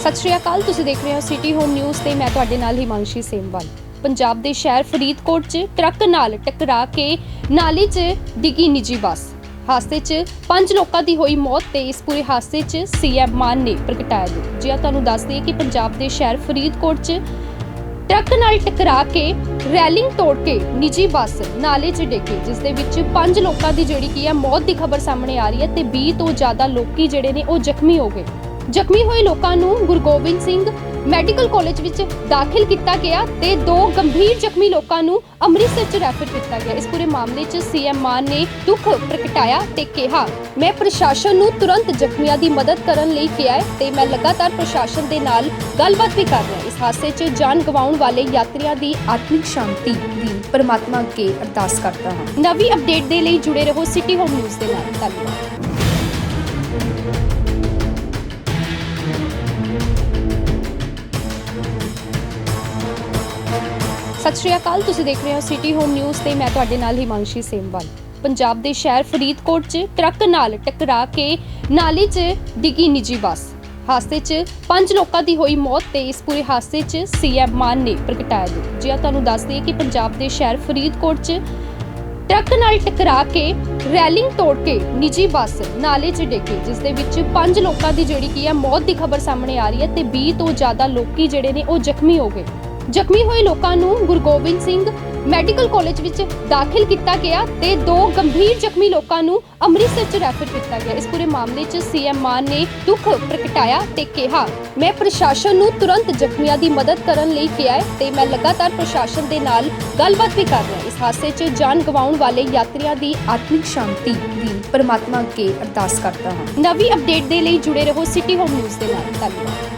ਸਤਿ ਸ਼੍ਰੀ ਅਕਾਲ, ਤੁਸੀਂ ਦੇਖ ਰਹੇ ਹੋ ਸਿਟੀ ਹੋਮ ਨਿਊਜ਼ ਤੇ ਮੈਂ ਤੁਹਾਡੇ ਨਾਲ ਹਿਮਾਂਸ਼ੀ ਸੇਮਵਾਲ। ਪੰਜਾਬ ਦੇ ਸ਼ਹਿਰ ਫਰੀਦਕੋਟ 'ਚ ਟਰੱਕ ਨਾਲ ਟਕਰਾ ਕੇ ਨਾਲੀ 'ਚ ਡਿੱਗੀ ਨਿੱਜੀ ਬੱਸ। ਹਾਦਸੇ 'ਚ ਪੰਜ ਲੋਕਾਂ ਦੀ ਹੋਈ ਮੌਤ ਤੇ ਇਸ ਪੂਰੇ ਹਾਦਸੇ 'ਚ ਸੀਐਮ ਮਾਨ ਨੇ ਪ੍ਰਗਟਾਇਆ ਦੁੱਖ। ਜੀ ਤੁਹਾਨੂੰ ਦੱਸ ਦਈਏ ਕਿ ਪੰਜਾਬ ਦੇ ਸ਼ਹਿਰ ਫਰੀਦਕੋਟ 'ਚ ਟਰੱਕ ਨਾਲ ਟਕਰਾ ਕੇ ਰੈਲਿੰਗ ਤੋੜ ਕੇ ਨਿੱਜੀ ਬੱਸ ਨਾਲੇ 'ਚ ਡਿੱਗੀ ਜਿਸ ਦੇ ਵਿੱਚ ਪੰਜ ਲੋਕਾਂ ਦੀ ਜਿਹੜੀ ਕੀ ਹੈ ਮੌਤ ਦੀ ਖਬਰ ਸਾਹਮਣੇ ਆ ਰਹੀ ਹੈ ਤੇ 20 ਤੋਂ ਜ਼ਿਆਦਾ ਲੋਕੀ ਜਿਹੜੇ ਨੇ ਉਹ ਜ਼ਖਮੀ ਹੋ ਗਏ। ਜ਼ਖਮੀ ਹੋਏ ਲੋਕਾਂ ਨੂੰ ਗੁਰੂ ਗੋਬਿੰਦ ਸਿੰਘ ਮੈਡੀਕਲ ਕਾਲਜ ਵਿੱਚ ਦਾਖਲ ਕੀਤਾ ਗਿਆ ਤੇ ਦੋ ਗੰਭੀਰ ਜ਼ਖਮੀ ਲੋਕਾਂ ਨੂੰ ਅੰਮ੍ਰਿਤਸਰ 'ਚ ਰੈਫਰ ਕੀਤਾ ਗਿਆ। ਇਸ ਪੂਰੇ ਮਾਮਲੇ 'ਚ ਸੀਐਮ ਮਾਨ ਨੇ ਦੁੱਖ ਪ੍ਰਗਟਾਇਆ ਤੇ ਕਿਹਾ, ਮੈਂ ਪ੍ਰਸ਼ਾਸਨ ਨੂੰ ਤੁਰੰਤ ਜ਼ਖਮੀਆਂ ਦੀ ਮਦਦ ਕਰਨ ਲਈ ਕਿਹਾ ਹੈ ਤੇ ਮੈਂ ਲਗਾਤਾਰ ਪ੍ਰਸ਼ਾਸਨ ਦੇ ਨਾਲ ਗੱਲਬਾਤ ਵੀ ਕਰ ਰਿਹਾ ਇਸ ਹਾਦਸੇ 'ਚ ਜਾਨ ਗਵਾਉਣ ਵਾਲੇ ਯਾਤਰੀਆਂ ਦੀ ਆਤਮਿਕ ਸ਼ਾਂਤੀ ਦੀ ਪਰਮਾਤਮਾ ਅੱਗੇ ਅਰਦਾਸ ਕਰਦਾ ਹਾਂ। ਨਵੀਂ ਅਪਡੇਟ ਦੇ ਲਈ ਜੁੜੇ ਰਹੋ ਸਿਟੀ ਹੋਮ ਨਿਊਜ਼ ਦੇ ਨਾਲ। ਧੰਨਵਾਦ। ਸਤਿ ਸ਼੍ਰੀ ਅਕਾਲ, ਤੁਸੀਂ ਦੇਖ ਰਹੇ ਹੋ ਸਿਟੀ ਹੋਮ ਨਿਊਜ਼ ਤੇ ਮੈਂ ਤੁਹਾਡੇ ਨਾਲ ਹਿਮਾਂਸ਼ੀ ਸੇਮਵਾਲ। ਪੰਜਾਬ ਦੇ ਸ਼ਹਿਰ ਫਰੀਦਕੋਟ 'ਚ ਟਰੱਕ ਨਾਲ ਟਕਰਾ ਕੇ ਨਾਲੇ 'ਚ ਡਿੱਗੀ ਨਿੱਜੀ ਬੱਸ। ਹਾਦਸੇ 'ਚ ਪੰਜ ਲੋਕਾਂ ਦੀ ਹੋਈ ਮੌਤ ਤੇ ਇਸ ਪੂਰੇ ਹਾਦਸੇ 'ਚ ਸੀਐਮ ਮਾਨ ਨੇ ਪ੍ਰਗਟਾਇਆ ਦੁੱਖ। ਜੀ ਤੁਹਾਨੂੰ ਦੱਸ ਦਈਏ ਕਿ ਪੰਜਾਬ ਦੇ ਸ਼ਹਿਰ ਫਰੀਦਕੋਟ 'ਚ ਟਰੱਕ ਨਾਲ ਟਕਰਾ ਕੇ ਰੈਲਿੰਗ ਤੋੜ ਕੇ ਨਿੱਜੀ ਬੱਸ ਨਾਲੇ 'ਚ ਡਿੱਗੀ ਜਿਸ ਦੇ ਵਿੱਚ ਪੰਜ ਲੋਕਾਂ ਦੀ ਜਿਹੜੀ ਕੀ ਹੈ ਮੌਤ ਦੀ ਖਬਰ ਸਾਹਮਣੇ ਆ ਰਹੀ ਹੈ ਤੇ 20 ਤੋਂ ਜ਼ਿਆਦਾ ਲੋਕੀ ਜਿਹੜੇ ਨੇ ਉਹ ਜ਼ਖਮੀ ਹੋ ਗਏ। ਜ਼ਖਮੀ ਹੋਏ ਲੋਕਾਂ ਨੂੰ ਗੁਰੂ ਸਿੰਘ ਮੈਡੀਕਲ ਕਾਲਜ ਵਿੱਚ ਦਾਖਲ ਕੀਤਾ ਗਿਆ ਤੇ ਦੋ ਗੰਭੀਰ ਜ਼ਖਮੀ ਲੋਕਾਂ ਨੂੰ ਅੰਮ੍ਰਿਤਸਰ 'ਚ ਰੈਫਰ ਕੀਤਾ ਗਿਆ। ਇਸ ਪੂਰੇ ਮਾਮਲੇ 'ਚ ਸੀਐਮ ਮਾਨ ਨੇ ਦੁੱਖ ਪ੍ਰਗਟਾਇਆ ਤੇ ਕਿਹਾ, ਮੈਂ ਪ੍ਰਸ਼ਾਸਨ ਨੂੰ ਤੁਰੰਤ ਜ਼ਖਮੀਆਂ ਦੀ ਮਦਦ ਕਰਨ ਲਈ ਕਿਹਾ ਹੈ ਤੇ ਮੈਂ ਲਗਾਤਾਰ ਪ੍ਰਸ਼ਾਸਨ ਦੇ ਨਾਲ ਗੱਲਬਾਤ ਵੀ ਕਰ ਰਿਹਾ ਇਸ ਹਾਦਸੇ 'ਚ ਜਾਨ ਗਵਾਉਣ ਵਾਲੇ ਯਾਤਰੀਆਂ ਦੀ ਆਤਮਿਕ ਸ਼ਾਂਤੀ ਦੀ ਪਰਮਾਤਮਾ ਅੱਗੇ ਅਰਦਾਸ ਕਰਦਾ ਹਾਂ। ਨਵੀਂ ਅਪਡੇਟ ਦੇ ਲਈ ਜੁੜੇ ਰਹੋ ਸਿਟੀ ਹੋਮ ਨਿਊਜ਼ ਦੇ ਨਾਲ। ਧੰਨਵਾਦ।